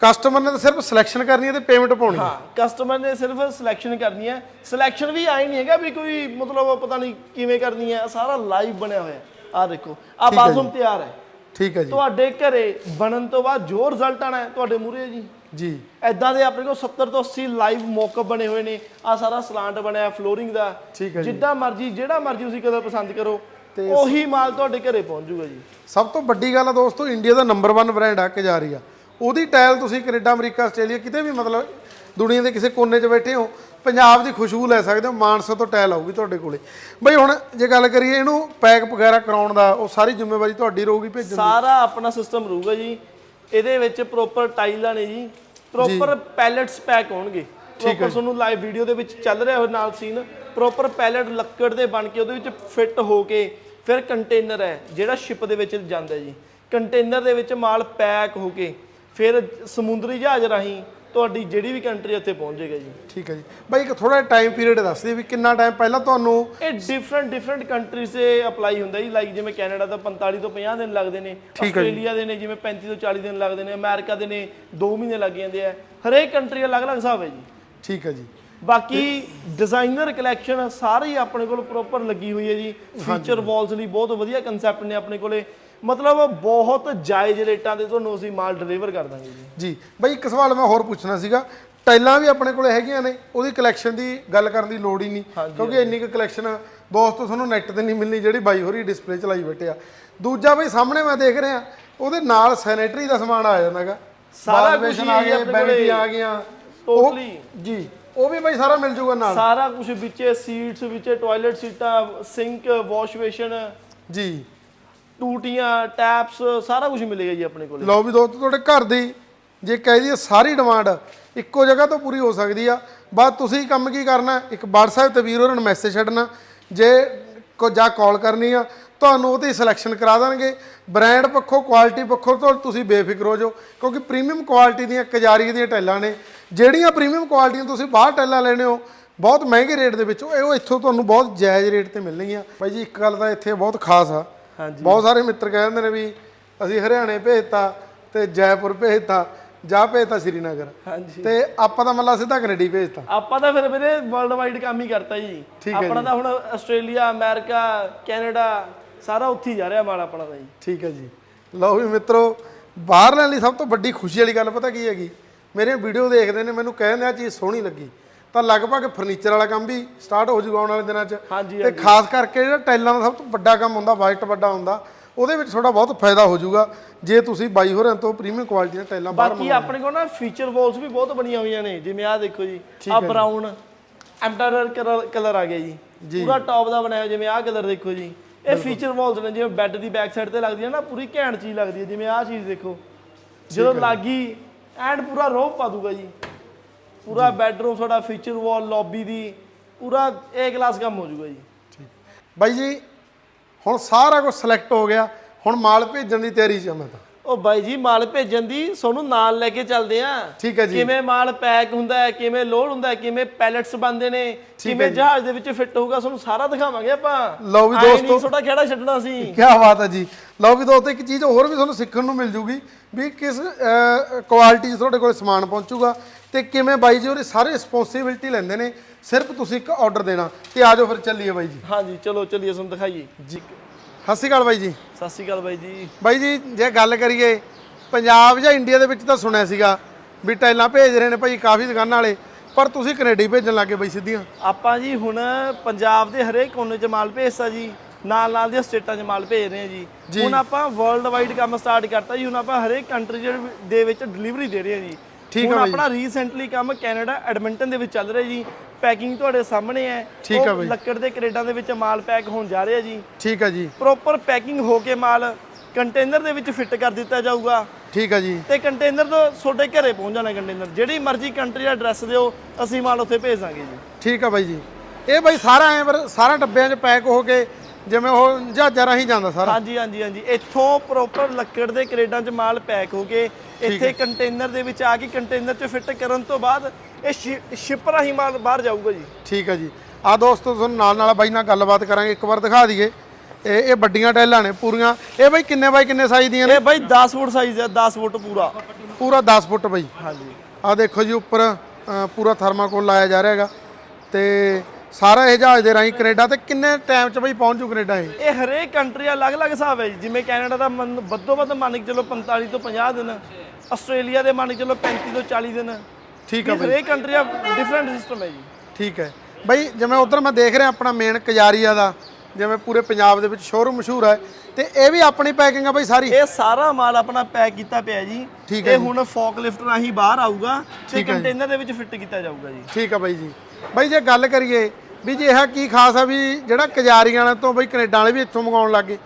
ਕਸਟਮਰ ਨੇ ਤਾਂ ਸਿਰਫ ਸਿਲੈਕਸ਼ਨ ਕਰਨੀ ਹੈ ਤੇ ਪੇਮੈਂਟ ਪਾਉਣੀ ਹੈ। ਹਾਂ ਕਸਟਮਰ ਨੇ ਸਿਰਫ ਸਿਲੈਕਸ਼ਨ ਕਰਨੀ ਹੈ। ਸਿਲੈਕਸ਼ਨ ਵੀ ਆਈ ਨਹੀਂ ਹੈਗਾ ਵੀ ਕੋਈ ਮਤਲਬ ਪਤਾ ਨਹੀਂ ਕਿਵੇਂ ਕਰਨੀ ਹੈ। ਸਾਰਾ ਲਾਈਵ ਬਣਿਆ ਹੋਇਆ। ਆ ਦੇਖੋ ਆ ਬਾਥਰੂਮ ਤਿਆਰ ਹੈ। ਠੀਕ ਹੈ ਜੀ। ਤੁਹਾਡੇ ਘਰੇ ਬਣਨ ਤੋਂ ਬਾਅਦ ਜੋ ਰਿਜ਼ਲਟ ਆਣਾ ਹੈ ਤੁਹਾਡੇ ਮੂਹਰੇ ਜੀ। ਜੀ। ਐਦਾਂ ਦੇ ਆਪਣੇ ਕੋਲ 70 ਤੋਂ 80 ਲਾਈਵ ਮੌਕਅਪ ਬਣੇ ਹੋਏ ਨੇ। ਆ ਸਾਰਾ ਸਲਾਂਟ ਬਣਿਆ ਫਲੋਰਿੰਗ ਦਾ। ਠੀਕ ਹੈ ਜੀ। ਜਿੱਦਾਂ ਮਰਜ਼ੀ ਜਿਹੜਾ ਮਰਜ਼ੀ ਤੁਸੀਂ ਕਲਰ ਪਸੰਦ ਕਰੋ ਉਹੀ ਮਾਲ ਤੁਹਾਡੇ ਘਰੇ ਪਹੁੰਚ ਜਾਊਗਾ ਜੀ। ਸਭ ਤੋਂ ਵੱਡੀ ਗੱਲ ਆ ਦੋਸਤੋ ਇੰਡੀਆ ਦਾ ਨੰਬਰ 1 ਬ੍ਰਾਂਡ ਆ ਕਜਾਰੀ ਆ। ਉਹਦੀ ਟਾਇਲ ਤੁਸੀਂ ਕੈਨੇਡਾ ਅਮਰੀਕਾ ਆਸਟ੍ਰੇਲੀਆ ਕਿਤੇ ਵੀ ਮਤਲਬ ਦੁਨੀਆ ਦੇ ਕਿਸੇ ਕੋਨੇ 'ਚ ਬੈਠੇ ਹੋ ਪੰਜਾਬ ਦੀ ਖੁਸ਼ਬੂ ਲੈ ਸਕਦੇ ਹੋ ਮਾਨਸਾ ਤੋਂ ਟਾਇਲ ਆਊਗੀ ਤੁਹਾਡੇ ਕੋਲੇ। ਬਈ ਹੁਣ ਜੇ ਗੱਲ ਕਰੀਏ ਇਹਨੂੰ ਪੈਕ ਵਗੈਰਾ ਕਰਾਉਣ ਦਾ ਉਹ ਸਾਰੀ ਜ਼ਿੰਮੇਵਾਰੀ ਤੁਹਾਡੀ ਰਹੂਗੀ ਭੇਜਣ ਦੀ। ਸਾਰਾ ਆਪਣਾ ਸਿਸਟਮ ਰਹੂਗਾ ਜੀ। ਇਹਦੇ ਵਿੱਚ ਪ੍ਰੋਪਰ ਟਾਈਲਾਂ ਨੇ ਜੀ। ਪ੍ਰੋਪਰ ਪੈਲੇਟਸ ਪੈਕ ਹੋਣਗੇ। ਪ੍ਰੋਪਰ ਤੁਹਾਨੂੰ ਲਾਈਵ ਵੀਡੀਓ ਦੇ ਵਿੱਚ ਚੱਲ ਰਿਹਾ ਹੋਵੇ ਨਾਲ ਸੀਨ ਪ੍ਰੋਪਰ ਪੈਲੇਟ ਲੱਕੜ ਦੇ ਬਣ ਕੇ ਉਹਦੇ ਵਿੱਚ ਫਿੱਟ ਹੋ ਕੇ ਫਿਰ ਕੰਟੇਨਰ ਹੈ ਜਿਹੜਾ ਸ਼ਿਪ ਦੇ ਵਿੱਚ ਜਾਂਦਾ ਹੈ ਜੀ। ਕੰਟੇਨਰ ਦੇ ਵਿੱਚ ਮਾਲ ਪੈਕ ਹੋ ਕੇ ਫਿਰ ਸਮੁੰਦਰੀ ਜਹਾਜ਼ ਰਾਹੀਂ ਤੁਹਾਡੀ ਜਿਹੜੀ ਵੀ ਕੰਟਰੀ ਉੱਥੇ ਪਹੁੰਚ ਜਾਏਗਾ ਜੀ। ਠੀਕ ਹੈ ਜੀ। ਬਾਈ ਇੱਕ ਥੋੜਾ ਟਾਈਮ ਪੀਰੀਅਡ ਦੱਸ ਦਿਓ ਵੀ ਕਿੰਨਾ ਟਾਈਮ ਪਹਿਲਾਂ ਤੁਹਾਨੂੰ ਇਹ ਡਿਫਰੈਂਟ ਡਿਫਰੈਂਟ ਕੰਟਰੀਜ਼ ਤੇ ਅਪਲਾਈ ਹੁੰਦਾ ਜੀ। ਲਾਈਕ ਜਿਵੇਂ ਕੈਨੇਡਾ ਦਾ 45 ਤੋਂ 50 ਦਿਨ ਲੱਗਦੇ ਨੇ ਆਸਟ੍ਰੇਲੀਆ ਦੇ ਨੇ ਜਿਵੇਂ 35 ਤੋਂ 40 ਦਿਨ ਲੱਗਦੇ ਨੇ ਅਮਰੀਕਾ ਦੇ ਨੇ 2 ਮਹੀਨੇ ਲੱਗ ਜਾਂਦੇ ਆ। ਹਰੇਕ ਕੰਟਰੀ ਅਲੱਗ-ਅਲੱਗ ਹਿਸਾਬ ਹੈ ਜੀ। ਠੀਕ ਹੈ ਜੀ। ਬਾਕੀ ਡਿਜ਼ਾਈਨਰ ਕਲੈਕਸ਼ਨ ਸਾਰੀ ਆਪਣੇ ਕੋਲ ਪ੍ਰੋਪਰ ਲੱਗੀ ਹੋਈ ਹੈ ਜੀ। ਫੀਚਰ ਵਾਲਸ ਲਈ ਬਹੁਤ ਵਧੀਆ ਕਨਸੈਪਟ ਨੇ ਆਪਣੇ ਕੋਲੇ। ਮਤਲਬ ਬਹੁਤ ਜਾਇਜ਼ ਰੇਟਾਂ ਤੇ ਤੁਹਾਨੂੰ ਅਸੀਂ ਮਾਲ ਡਿਲੀਵਰ ਕਰ ਦਾਂਗੇ ਜੀ। ਜੀ ਬਈ ਇੱਕ ਸਵਾਲ ਮੈਂ ਹੋਰ ਪੁੱਛਣਾ ਸੀਗਾ। ਟਾਈਲਾਂ ਵੀ ਆਪਣੇ ਕੋਲੇ ਹੈਗੀਆਂ ਨੇ ਉਹਦੀ ਕਲੈਕਸ਼ਨ ਦੀ ਗੱਲ ਕਰਨ ਦੀ ਲੋੜ ਹੀ ਨਹੀਂ ਕਿਉਂਕਿ ਇੰਨੀ ਕੁ ਕਲੈਕਸ਼ਨ ਦੋਸਤੋ ਤੁਹਾਨੂੰ ਨੈਟ ਤੇ ਨਹੀਂ ਮਿਲਣੀ ਜਿਹੜੀ ਬਾਈ ਹੋਰੀ ਡਿਸਪਲੇ ਚਲਾਈ ਬੈਠੇ ਆ। ਦੂਜਾ ਬਈ ਸਾਹਮਣੇ ਮੈਂ ਦੇਖ ਰਿਹਾ ਉਹਦੇ ਨਾਲ ਸੈਨੇਟਰੀ ਦਾ ਸਮਾਨ ਆ ਜਾਂਦਾਗਾ ਸਾਰਾ ਕੁਛ ਹੀ ਆ ਆਪਣੇ ਬੈਨਿਟੀ। ਆ Totally। ਉਹ- ਜੀ ਉਹ ਵੀ ਬਈ ਸਾਰਾ ਮਿਲ ਜੂਗਾ ਨਾਲ। ਸਾਰਾ ਕੁਝ ਵਿੱਚੇ ਸੀਟਸ ਵਿੱਚੇ ਟਾਇਲਟ ਸੀਟਾਂ ਸਿੰਕ ਵਾਸ਼ ਬੇਸ਼ਨ ਜੀ। ਟੂਟੀਆਂ, ਟੈਪਸ, ਸਾਰਾ ਕੁਝ ਮਿਲੇਗਾ ਜੀ ਆਪਣੇ ਕੋਲੇ। ਲਓ ਵੀ ਦੋਸਤੋ, ਤੁਹਾਡੇ ਘਰ ਦੀ ਜੇ ਕਹਿ ਦਈਏ ਸਾਰੀ ਡਿਮਾਂਡ ਇੱਕੋ ਜਗ੍ਹਾ ਤੋਂ ਪੂਰੀ ਹੋ ਸਕਦੀ ਆ। ਬਸ ਤੁਸੀਂ ਕੰਮ ਕੀ ਕਰਨਾ? ਇੱਕ WhatsApp ਤੇ ਵੀਰ ਉਹਨਾਂ ਨੂੰ ਮੈਸੇਜ ਛੱਡਣਾ। ਜੇ ਕੋ ਜਾਂ ਕਾਲ ਕਰਨੀ ਆ, ਤੁਹਾਨੂੰ ਉਹਦੀ ਸਿਲੈਕਸ਼ਨ ਕਰਾ ਦੇਣਗੇ। ਬ੍ਰਾਂਡ ਪੱਖੋਂ ਕੁਆਲਿਟੀ ਪੱਖੋਂ ਤੋਂ ਤੁਸੀਂ ਬੇਫਿਕਰ ਹੋ ਜਾਓ, ਕਿਉਂਕਿ ਪ੍ਰੀਮੀਅਮ ਕੁਆਲਿਟੀ ਦੀਆਂ, ਕਜਾਰੀ ਦੀਆਂ ਟੈਲਾਂ ਨੇ। ਜਿਹੜੀਆਂ ਪ੍ਰੀਮੀਅਮ ਕੁਆਲਿਟੀਆਂ ਤੁਸੀਂ ਬਾਹਰ ਟੈਲਾਂ ਲੈਣੇ ਹੋ, ਬਹੁਤ ਮਹਿੰਗੇ ਰੇਟ ਦੇ ਵਿੱਚ, ਉਹ ਇੱਥੋਂ ਤੁਹਾਨੂੰ ਬਹੁਤ ਜਾਇਜ਼ ਰੇਟ ਤੇ ਮਿਲਣਗੀਆਂ। ਬਾਈ ਜੀ, ਇੱਕ ਗੱਲ ਤਾਂ ਇੱਥੇ ਬਹੁਤ ਖਾਸ ਆ। ਬਹੁਤ ਸਾਰੇ ਮਿੱਤਰ ਕਹਿੰਦੇ ਨੇ ਵੀ ਅਸੀਂ ਹਰਿਆਣੇ ਭੇਜਤਾ ਤੇ ਜੈਪੁਰ ਭੇਜਤਾ ਜਾਂ ਭੇਜਤਾ ਸ਼੍ਰੀਨਗਰ। ਹਾਂਜੀ। ਤੇ ਆਪਾਂ ਤਾਂ ਮੱਲਾ ਸਿੱਧਾ ਕੈਨੇਡੀ ਭੇਜਤਾ। ਆਪਾਂ ਤਾਂ ਫਿਰ ਵੀਰੇ ਵਰਲਡ ਵਾਈਡ ਕੰਮ ਹੀ ਕਰਤਾ ਜੀ। ਆਪਣਾ ਤਾਂ ਹੁਣ ਆਸਟ੍ਰੇਲੀਆ ਅਮਰੀਕਾ ਕੈਨੇਡਾ ਸਾਰਾ ਉੱਥੇ ਹੀ ਜਾ ਰਿਹਾ ਮਾਲ ਆਪਣਾ ਤਾਂ ਜੀ। ਠੀਕ ਹੈ ਜੀ। ਲਓ ਵੀ ਮਿੱਤਰੋ ਬਾਹਰਲਿਆਂ ਲਈ ਸਭ ਤੋਂ ਵੱਡੀ ਖੁਸ਼ੀ ਵਾਲੀ ਗੱਲ ਪਤਾ ਕੀ ਹੈਗੀ? ਮੇਰੇ ਵੀਡੀਓ ਦੇਖਦੇ ਨੇ ਮੈਨੂੰ ਕਹਿੰਦੇ ਆ ਚੀਜ਼ ਸੋਹਣੀ ਲੱਗੀ। ਤਾਂ ਲਗਭਗ ਫਰਨੀਚਰ ਵਾਲਾ ਕੰਮ ਵੀ ਸਟਾਰਟ ਹੋ ਜਾਊਗਾ ਆਉਣ ਵਾਲੇ ਦਿਨਾਂ 'ਚ। ਤੇ ਖਾਸ ਕਰਕੇ ਜਿਹੜਾ ਟਾਈਲਾਂ ਦਾ ਸਭ ਤੋਂ ਵੱਡਾ ਕੰਮ ਹੁੰਦਾ ਵਾਈਟ ਵੱਡਾ ਹੁੰਦਾ ਉਹਦੇ ਵਿੱਚ ਤੁਹਾਡਾ ਬਹੁਤ ਫਾਇਦਾ ਹੋ ਜਾਊਗਾ। ਜੇ ਤੁਸੀਂ ਬਾਈ ਹੋਰਾਂ ਤੋਂ ਪ੍ਰੀਮੀਅਮ ਕੁਆਲਿਟੀ ਦੀਆਂ ਟਾਈਲਾਂ ਬਾਹਰ ਬਾਕੀ ਆਪਣੇ ਕੋਲ ਨਾ ਫੀਚਰ ਵਾਲਸ ਵੀ ਬਹੁਤ ਬਣੀਆਂ ਹੋਈਆਂ ਨੇ। ਜਿਵੇਂ ਆਹ ਦੇਖੋ ਜੀ ਆਹ ਬਰਾਊਨ ਐਮਟਰਰ ਕਲਰ ਆ ਗਿਆ ਜੀ। ਪੂਰਾ ਟੌਪ ਦਾ ਬਣਾਇਆ ਜਿਵੇਂ ਆਹ ਕਲਰ ਦੇਖੋ ਜੀ। ਇਹ ਫੀਚਰ ਵਾਲਸ ਨੇ ਜਿਵੇਂ ਬੈੱਡ ਦੀ ਬੈਕ ਸਾਈਡ ਤੇ ਲੱਗਦੀ ਹੈ ਨਾ ਪੂਰੀ ਘੈਂਟ ਚੀਜ਼ ਲੱਗਦੀ ਹੈ ਜਿਵੇਂ ਆਹ ਚੀਜ਼ ਦੇਖੋ ਜਦੋਂ ਲੱਗੀ ਐਂਡ ਪੂਰਾ ਰੋਪ ਪਾ ਦੂਗਾ ਜੀ। ਪੂਰਾ ਬੈਡਰੂਮ ਤੁਹਾਡਾ ਫੀਚਰ ਵਾਲ ਲੌਬੀ ਦੀ ਪੂਰਾ ਏ ਕਲਾਸ ਕੰਮ ਹੋ ਜਾਊਗਾ ਜੀ। ਬਾਈ ਜੀ ਹੁਣ ਸਾਰਾ ਕੁਝ ਸਿਲੈਕਟ ਹੋ ਗਿਆ ਹੁਣ ਮਾਲ ਭੇਜਣ ਦੀ ਤਿਆਰੀ 'ਚ ਹਾਂ ਮੈਂ ਤਾਂ। ਉਹ ਬਾਈ ਜੀ ਮਾਲ ਭੇਜਣ ਦੀ ਤੁਹਾਨੂੰ ਨਾਲ ਲੈ ਕੇ ਚੱਲਦੇ ਆ। ਠੀਕ ਹੈ ਜੀ। ਕਿਵੇਂ ਮਾਲ ਪੈਕ ਹੁੰਦਾ ਹੈ ਕਿਵੇਂ ਲੋਡ ਹੁੰਦਾ ਹੈ ਕਿਵੇਂ ਪੈਲਟਸ ਬਣਦੇ ਨੇ ਕਿਵੇਂ ਜਹਾਜ਼ ਦੇ ਵਿੱਚ ਫਿੱਟ ਹੋਊਗਾ ਤੁਹਾਨੂੰ ਸਾਰਾ ਦਿਖਾਵਾਂਗੇ ਆਪਾਂ। ਲਓ ਵੀ ਆਏਂ ਨੀ ਦੋਸਤੋ। ਤੁਹਾਡਾ ਖੇੜਾ ਛੱਡਣਾ ਸੀ। ਕੀ ਬਾਤ ਹੈ ਜੀ। ਲਓ ਵੀ ਦੋਸਤੋ ਇੱਕ ਚੀਜ਼ ਹੋਰ ਵੀ ਤੁਹਾਨੂੰ ਸਿੱਖਣ ਨੂੰ ਮਿਲ ਜੂਗੀ ਵੀ ਕਿਸ ਕੁਆਲਿਟੀ 'ਚ ਤੁਹਾਡੇ ਕੋਲ ਸਮਾਨ ਪਹੁੰਚੂਗਾ। ਤੇ ਕਿਵੇਂ ਬਾਈ ਜੀ ਉਹਦੇ ਸਾਰੇ ਰਿਸਪੌਂਸਿਬਿਲਟੀ ਲੈਂਦੇ ਨੇ? ਸਿਰਫ ਤੁਸੀਂ ਇੱਕ ਆਰਡਰ ਦੇਣਾ ਤੇ ਆਜੋ ਫਿਰ ਚੱਲੀਏ ਬਾਈ ਜੀ। ਹਾਂਜੀ ਚਲੋ ਚੱਲੀਏ ਤੁਹਾਨੂੰ ਦਿਖਾਈਏ। ਜੀ। ਸਤਿ ਸ਼੍ਰੀ ਅਕਾਲ ਬਾਈ ਜੀ। ਸਤਿ ਸ਼੍ਰੀ ਅਕਾਲ ਬਾਈ ਜੀ। ਬਾਈ ਜੀ ਜੇ ਗੱਲ ਕਰੀਏ ਪੰਜਾਬ ਜਾਂ ਇੰਡੀਆ ਦੇ ਵਿੱਚ ਤਾਂ ਸੁਣਿਆ ਸੀਗਾ ਵੀ ਟਾਈਲਾਂ ਭੇਜ ਰਹੇ ਨੇ ਭਾਈ ਕਾਫੀ ਦੁਕਾਨਾਂ ਵਾਲੇ ਪਰ ਤੁਸੀਂ ਕੈਨੇਡਾ ਭੇਜਣ ਲੱਗੇ ਬਾਈ ਸਿੱਧੀਆਂ। ਆਪਾਂ ਜੀ ਹੁਣ ਪੰਜਾਬ ਦੇ ਹਰੇਕ ਕੋਨੇ 'ਚ ਮਾਲ ਭੇਜਤਾ ਜੀ ਨਾਲ ਨਾਲ ਦੀਆਂ ਸਟੇਟਾਂ 'ਚ ਮਾਲ ਭੇਜ ਰਹੇ ਹਾਂ ਜੀ। ਹੁਣ ਆਪਾਂ ਵਰਲਡ ਵਾਈਡ ਕੰਮ ਸਟਾਰਟ ਕਰਤਾ ਜੀ ਹੁਣ ਆਪਾਂ ਹਰੇਕ ਕੰਟਰੀ ਦੇ ਵਿੱਚ ਡਿਲੀਵਰੀ ਦੇ ਰਹੇ ਹਾਂ ਜੀ। ਠੀਕ ਬਾਈ। ਆਪਣਾ ਰੀਸੈਂਟਲੀ ਕੰਮ ਕੈਨੇਡਾ ਐਡਮਿੰਟਨ ਦੇ ਵਿੱਚ ਚੱਲ ਰਿਹਾ ਜੀ। ਪੈਕਿੰਗ ਤੁਹਾਡੇ ਸਾਹਮਣੇ ਹੈ। ਠੀਕ ਉਹ ਬਾਈ। ਲੱਕੜ ਦੇ ਕ੍ਰੇਟਾਂ ਦੇ ਵਿੱਚ ਮਾਲ ਪੈਕ ਹੋਣ ਜਾ ਰਿਹਾ ਜੀ। ਠੀਕ ਹੈ ਜੀ। ਪ੍ਰੋਪਰ ਪੈਕਿੰਗ ਹੋ ਕੇ ਮਾਲ ਕੰਟੇਨਰ ਦੇ ਵਿੱਚ ਫਿੱਟ ਕਰ ਦਿੱਤਾ ਜਾਊਗਾ। ਠੀਕ ਹੈ ਜੀ। ਤੇ ਕੰਟੇਨਰ ਤੋਂ ਤੁਹਾਡੇ ਘਰੇ ਪਹੁੰਚ ਜਾਣਾ ਕੰਟੇਨਰ ਜਿਹੜੀ ਮਰਜ਼ੀ ਕੰਟਰੀ ਦਾ ਐਡਰੈਸ ਦਿਓ ਅਸੀਂ ਮਾਲ ਉੱਥੇ ਭੇਜ ਦਾਂਗੇ ਜੀ। ਠੀਕ ਆ ਬਾਈ ਜੀ। ਇਹ ਬਾਈ ਸਾਰਾ ਐ ਸਾਰਾ ਡੱਬਿਆਂ 'ਚ ਪੈਕ ਹੋ ਕੇ ਜਿਵੇਂ ਉਹ ਜਹਾਜ਼ਾਂ ਰਾਹੀਂ ਜਾਂਦਾ ਸਾਰਾ। ਹਾਂਜੀ ਹਾਂਜੀ ਹਾਂਜੀ। ਇੱਥੋਂ ਪ੍ਰੋਪਰ ਲੱਕੜ ਦੇ ਕ੍ਰੇਡਾਂ 'ਚ ਮਾਲ ਪੈਕ ਹੋ ਕੇ ਇੱਥੇ ਕੰਟੇਨਰ ਦੇ ਵਿੱਚ ਆ ਕੇ ਕੰਟੇਨਰ 'ਚ ਫਿੱਟ ਕਰਨ ਤੋਂ ਬਾਅਦ ਇਹ ਸ਼ਿਪ ਰਾਹੀਂ ਮਾਲ ਬਾਹਰ ਜਾਊਗਾ ਜੀ। ਠੀਕ ਹੈ ਜੀ। ਆ ਦੋਸਤੋ ਤੁਹਾਨੂੰ ਨਾਲ ਨਾਲ ਬਾਈ ਨਾਲ ਗੱਲਬਾਤ ਕਰਾਂਗੇ ਇੱਕ ਵਾਰ ਦਿਖਾ ਦਈਏ। ਇਹ ਇਹ ਵੱਡੀਆਂ ਟਾਈਲਾਂ ਨੇ ਪੂਰੀਆਂ। ਇਹ ਬਾਈ ਕਿੰਨੇ ਬਾਈ ਕਿੰਨੇ ਸਾਈਜ਼ ਦੀਆਂ ਨੇ? ਇਹ ਬਾਈ 10 ਫੁੱਟ ਸਾਈਜ਼ ਹੈ 10 ਫੁੱਟ ਪੂਰਾ। ਪੂਰਾ 10 ਫੁੱਟ ਬਾਈ। ਹਾਂਜੀ। ਆ ਦੇਖੋ ਜੀ ਉੱਪਰ ਪੂਰਾ ਥਰਮਾਕੋਲ ਲਾਇਆ ਜਾ ਰਿਹਾ ਹੈਗਾ। ਤੇ ਸਾਰਾ ਇਹ ਜਹਾਜ਼ ਦੇ ਰਾਹੀਂ ਕੈਨੇਡਾ ਤੇ ਕਿੰਨੇ ਟਾਈਮ 'ਚ ਬਾਈ ਪਹੁੰਚ ਜੂ ਕੈਨੇਡਾ ਇਹ? ਇਹ ਹਰੇਕ ਕੰਟਰੀ ਦਾ ਅਲੱਗ-ਅਲੱਗ ਹਿਸਾਬ ਹੈ ਜੀ। ਜਿਵੇਂ ਕੈਨੇਡਾ ਦਾ ਮੰਨ- ਵੱਧੋ ਵੱਧ ਮੰਨ ਕੇ ਚਲੋ 45 ਤੋਂ 50 ਦਿਨ। ਆਸਟ੍ਰੇਲੀਆ ਦੇ ਮੰਨ ਕੇ ਚਲੋ 35 ਤੋਂ 40 ਦਿਨ। ਠੀਕ ਇਹ ਹੈ ਬਾਈ। ਹਰੇਕ ਕੰਟਰੀ ਦਾ ਡਿਫਰੈਂਟ ਸਿਸਟਮ ਹੈ ਜੀ। ਠੀਕ ਹੈ। ਬਾਈ ਜਿਵੇਂ ਉਧਰ ਮੈਂ ਦੇਖ ਰਿਹਾ ਆਪਣਾ ਮੇਨ ਕਜਾਰੀਆ ਦਾ ਜਿਵੇਂ ਪੂਰੇ ਪੰਜਾਬ ਦੇ ਵਿੱਚ ਸ਼ੋਰੂਮ ਮਸ਼ਹੂਰ ਹੈ ਤੇ ਇਹ ਵੀ ਆਪਣੀ ਪੈਕਿੰਗ ਆ ਬਾਈ ਸਾਰੀ? ਇਹ ਸਾਰਾ ਮਾਲ ਆਪਣਾ ਪੈਕ ਕੀਤਾ ਪਿਆ ਜੀ। ਠੀਕ ਹੈ ਇਹ ਹੁਣ ਫੋਕ ਲਿਫਟ ਰਾਹੀਂ ਬਾਹਰ ਆਊਗਾ ਤੇ ਜੀ। ਕੰਟੇਨਰ ਦੇ ਵਿੱਚ ਫਿੱਟ ਕੀਤਾ ਜਾਊਗਾ ਜੀ। ਠੀਕ ਆ ਬਾਈ ਜੀ। ਬਾਈ ਜੇ ਗੱਲ ਕਰੀਏ ਵੀ ਜੇ ਇਹ ਕੀ ਖਾਸ ਆ ਵੀ ਜਿਹੜਾ ਕਜਾਰੀਆਂ ਵਾਲਿਆਂ ਤੋਂ ਬਾਈ ਕੈਨੇਡਾ ਵਾਲੇ ਵੀ ਇੱਥੋਂ ਮੰਗਾਉਣ ਲੱਗੇ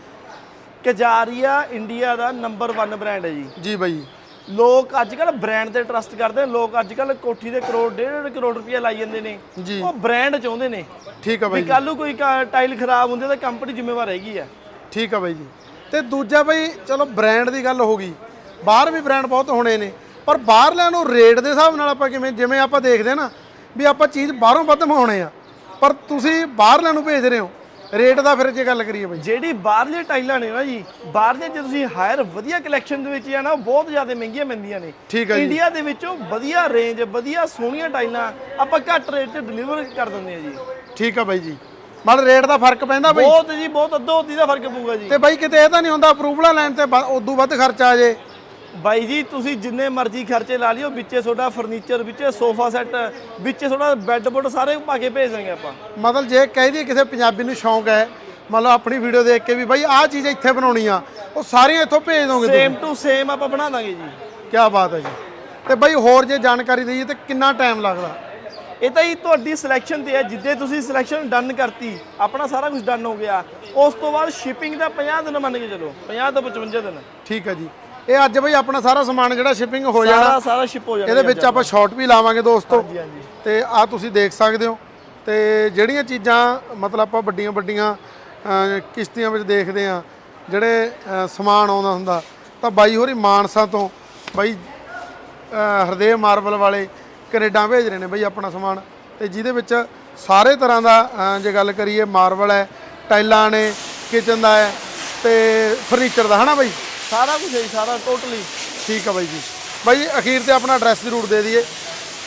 ਕਜਾਰੀਆ ਇੰਡੀਆ ਦਾ ਨੰਬਰ 1 ਬ੍ਰਾਂਡ ਹੈ ਜੀ। ਜੀ ਬਾਈ। ਲੋਕ ਅੱਜ ਕੱਲ ਬ੍ਰਾਂਡ ਤੇ ਟਰਸਟ ਕਰਦੇ ਨੇ ਲੋਕ ਅੱਜ ਕੱਲ ਕੋਠੀ ਦੇ ਕਰੋੜ ਡੇਢ ਕਰੋੜ ਰੁਪਏ ਲਾਈ ਜਾਂਦੇ ਨੇ। ਜੀ। ਉਹ ਬ੍ਰਾਂਡ ਚਾਹੁੰਦੇ ਨੇ। ਠੀਕ ਆ ਵੀ ਬਾਈ। ਕੱਲ ਨੂੰ ਕੋਈ ਟਾਈਲ ਖਰਾਬ ਹੁੰਦੀ ਤਾਂ ਕੰਪਨੀ ਜ਼ਿੰਮੇਵਾਰ ਹੈਗੀ ਆ। ਠੀਕ ਆ ਬਾਈ ਜੀ। ਤੇ ਦੂਜਾ ਬਾਈ ਚਲੋ ਬ੍ਰਾਂਡ ਦੀ ਗੱਲ ਹੋ ਗਈ। ਬਾਹਰ ਵੀ ਬ੍ਰਾਂਡ ਬਹੁਤ ਹੋਣੇ ਨੇ। ਪਰ ਬਾਹਰਲਿਆਂ ਨੂੰ ਰੇਟ ਦੇ ਹਿਸਾਬ ਨਾਲ ਆਪਾਂ ਕਿਵੇਂ ਜਿਵੇਂ ਆਪਾਂ ਦੇਖਦੇ ਨਾ ਵੀ ਆਪਾਂ ਚੀਜ਼ ਬਾਹਰੋਂ ਵੱਧ ਮੰਗਾਉਣੇ ਆ। ਪਰ ਤੁਸੀਂ ਬਾਹਰਲਿਆਂ ਨੂੰ ਭੇਜ ਰਹੇ ਹੋ। ਰੇਟ ਦਾ ਫਿਰ ਜੇ ਗੱਲ ਕਰੀਏ ਬਾਈ। ਜਿਹੜੀ ਬਾਹਰਲੇ ਟਾਈਲਾਂ ਨੇ ਨਾ ਜੀ ਬਾਹਰਲੇ ਜੇ ਤੁਸੀਂ ਹਾਇਰ ਵਧੀਆ ਕਲੈਕਸ਼ਨ ਦੇ ਵਿੱਚ ਜਾਣਾ ਉਹ ਬਹੁਤ ਜ਼ਿਆਦਾ ਮਹਿੰਗੀਆਂ ਮਿਲਦੀਆਂ ਨੇ। ਠੀਕ ਹੈ ਜੀ। ਇੰਡੀਆ ਦੇ ਵਿੱਚੋਂ ਵਧੀਆ ਰੇਂਜ ਵਧੀਆ ਸੋਹਣੀਆਂ ਟਾਈਲਾਂ ਆਪਾਂ ਘੱਟ ਰੇਟ 'ਚ ਡਿਲੀਵਰ ਕਰ ਦਿੰਦੇ ਆ ਜੀ। ਠੀਕ ਆ ਬਾਈ ਜੀ। ਮਤਲਬ ਰੇਟ ਦਾ ਫ਼ਰਕ ਪੈਂਦਾ ਬਾਈ। ਬਹੁਤ ਜੀ ਬਹੁਤ ਅੱਧੋ ਅੱਧੀ ਦਾ ਫ਼ਰਕ ਪਊਗਾ ਜੀ। ਤੇ ਬਾਈ ਕਿਤੇ ਇਹ ਤਾਂ ਨਹੀਂ ਹੁੰਦਾ ਅਪਰੂਵਲਾਂ ਲੈਣ ਤੇ ਉਦੋਂ ਵੱਧ ਖਰਚਾ ਆ ਜੇ। ਬਾਈ ਜੀ ਤੁਸੀਂ ਜਿੰਨੇ ਮਰਜ਼ੀ ਖਰਚੇ ਲਾ ਲਿਓ ਵਿੱਚੇ ਤੁਹਾਡਾ ਫਰਨੀਚਰ ਵਿੱਚੇ ਸੋਫਾ ਸੈੱਟ ਵਿੱਚੇ ਤੁਹਾਡਾ ਬੈੱਡ ਬੁੱਡ ਸਾਰੇ ਪਾ ਕੇ ਭੇਜ ਦਾਂਗੇ ਆਪਾਂ। ਮਤਲਬ ਜੇ ਕਹਿ ਦਈਏ ਕਿਸੇ ਪੰਜਾਬੀ ਨੂੰ ਸ਼ੌਂਕ ਹੈ ਮੰਨ ਲਓ ਆਪਣੀ ਵੀਡੀਓ ਦੇਖ ਕੇ ਵੀ ਬਾਈ ਆਹ ਚੀਜ਼ ਇੱਥੇ ਬਣਾਉਣੀ ਆ ਉਹ ਸਾਰੀਆਂ ਇੱਥੋਂ ਭੇਜ ਦੋਗੇ ਤੁਸੀਂ? ਸੇਮ ਟੂ ਸੇਮ ਆਪਾਂ ਬਣਾ ਦਾਂਗੇ ਜੀ। ਕੀ ਬਾਤ ਹੈ ਜੀ। ਤੇ ਬਾਈ ਹੋਰ ਜੇ ਜਾਣਕਾਰੀ ਦਈਏ ਤੇ ਕਿੰਨਾ ਟਾਈਮ ਲੱਗਦਾ? ਇਹ ਤਾਂ ਹੀ ਤੁਹਾਡੀ ਸਿਲੈਕਸ਼ਨ ਤੇ ਹੈ ਜਿੱਦੇ ਤੁਸੀਂ ਸਿਲੈਕਸ਼ਨ ਡਨ ਕਰਤੀ ਆਪਣਾ ਸਾਰਾ ਕੁਝ ਡਨ ਹੋ ਗਿਆ। ਉਸ ਤੋਂ ਬਾਅਦ ਸ਼ਿਪਿੰਗ ਦਾ 50 ਦਿਨ ਮੰਨ ਕੇ ਚਲੋ 50 ਤੋਂ 55 ਦਿਨ। ਠੀਕ ਹੈ ਜੀ। ਇਹ ਅੱਜ ਬਾਈ ਆਪਣਾ ਸਾਰਾ ਸਮਾਨ ਜਿਹੜਾ ਸ਼ਿਪਿੰਗ ਹੋ ਜਾਣਾ। ਸਾਰਾ ਸਾਰਾ ਸ਼ਿਪ ਹੋ ਜਾਣਾ ਇਹਦੇ ਵਿੱਚ ਆਪਾਂ ਸ਼ਾਰਟ ਵੀ ਲਾਵਾਂਗੇ ਦੋਸਤੋ। ਹਾਂਜੀ ਹਾਂਜੀ। ਤੇ ਆ ਤੁਸੀਂ ਦੇਖ ਸਕਦੇ ਹੋ। ਤੇ ਜਿਹੜੀਆਂ ਚੀਜ਼ਾਂ ਮਤਲਬ ਆਪਾਂ ਵੱਡੀਆਂ ਵੱਡੀਆਂ ਕਿਸ਼ਤੀਆਂ ਵਿੱਚ ਦੇਖਦੇ ਆ ਜਿਹੜੇ ਸਮਾਨ ਆਉਂਦਾ ਹੁੰਦਾ ਤਾਂ ਬਾਈ ਹੋਰੀ ਮਾਨਸਾ ਤੋਂ ਬਾਈ ਹਰਦੇਵ ਮਾਰਬਲ ਵਾਲੇ ਕੈਨੇਡਾ ਭੇਜ ਰਹੇ ਨੇ ਬਾਈ ਆਪਣਾ ਸਮਾਨ। ਤੇ ਜਿਹਦੇ ਵਿੱਚ ਸਾਰੇ ਤਰ੍ਹਾਂ ਦਾ ਜੇ ਗੱਲ ਕਰੀਏ ਮਾਰਬਲ ਹੈ ਟਾਈਲਾਂ ਨੇ ਕਿਚਨ ਦਾ ਹੈ ਤੇ ਫਰਨੀਚਰ ਦਾ ਹਨਾ ਬਾਈ? ਸਾਰਾ ਕੁਝ ਹੈ ਜੀ, ਸਾਰਾ ਟੋਟਲੀ ਠੀਕ ਆ ਬਾਈ ਜੀ। ਬਾਈ ਜੀ ਅਖੀਰ ਤੇ ਆਪਣਾ ਐਡਰੈਸ ਜ਼ਰੂਰ ਦੇ ਦਈਏ।